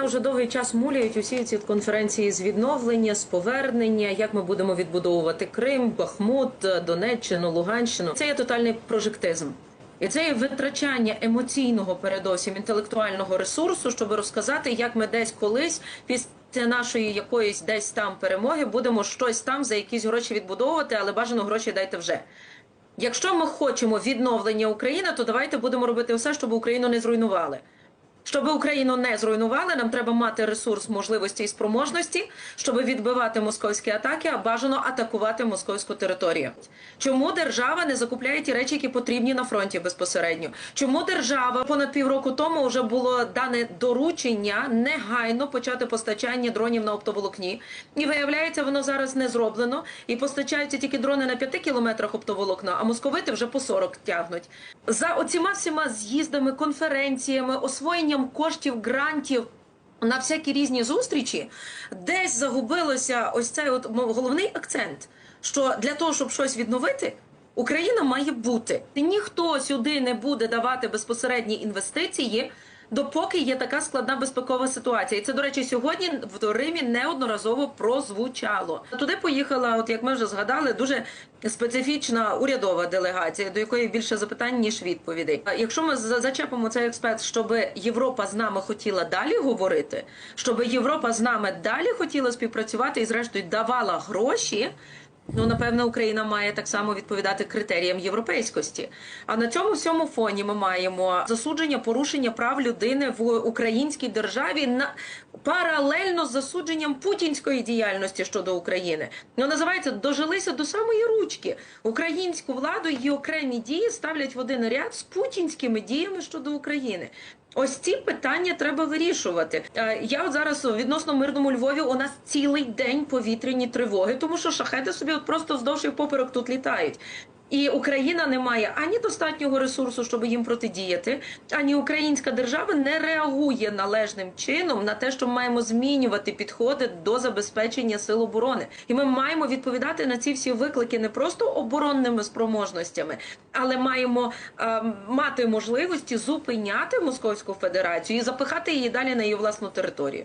Мене вже довгий час муляють усі ці конференції з відновлення, з повернення, як ми будемо відбудовувати Крим, Бахмут, Донеччину, Луганщину. Це є тотальний прожектизм. І це є витрачання емоційного, передовсім інтелектуального ресурсу, щоб розказати, як ми десь колись після нашої якоїсь десь там перемоги будемо щось там за якісь гроші відбудовувати, але бажано гроші дайте вже. Якщо ми хочемо відновлення України, то давайте будемо робити все, щоб Україну не зруйнували. Щоб Україну не зруйнували, нам треба мати ресурс, можливості і спроможності, щоб відбивати московські атаки, а бажано атакувати московську територію. Чому держава не закупляє ті речі, які потрібні на фронті безпосередньо? Чому держава понад півроку тому вже було дане доручення негайно почати постачання дронів на оптоволокні? І виявляється, воно зараз не зроблено, і постачаються тільки дрони на 5 кілометрах оптоволокна, а московити вже по 40 тягнуть. За оціма всіма з'їздами, конференціями, освоєнням коштів, грантів. На всякі різні зустрічі десь загубилося ось цей от головний акцент, що для того, щоб щось відновити, Україна має бути. Ніхто сюди не буде давати безпосередні інвестиції, допоки є така складна безпекова ситуація. І це, до речі, сьогодні в Римі неодноразово прозвучало. Туди поїхала, от як ми вже згадали, дуже специфічна урядова делегація, до якої більше запитань ніж відповідей. Якщо ми за- зачепимо цей експерт, щоб Європа з нами хотіла далі говорити, щоб Європа з нами далі хотіла співпрацювати і, зрештою, давала гроші. Ну, напевно, Україна має так само відповідати критеріям європейськості. А на цьому всьому фоні ми маємо засудження порушення прав людини в українській державі на паралельно з засудженням путінської діяльності щодо України. Ну називається дожилися до самої ручки. Українську владу її окремі дії ставлять в один ряд з путінськими діями щодо України. Ось ці питання треба вирішувати. Е, Я от зараз відносно мирному Львові у нас цілий день повітряні тривоги, тому що шахети собі от просто вздовж і поперек тут літають. І Україна не має ані достатнього ресурсу, щоб їм протидіяти, ані українська держава не реагує належним чином на те, що ми маємо змінювати підходи до забезпечення сил оборони. І ми маємо відповідати на ці всі виклики не просто оборонними спроможностями, але маємо е, мати можливості зупиняти Московську Федерацію і запихати її далі на її власну територію.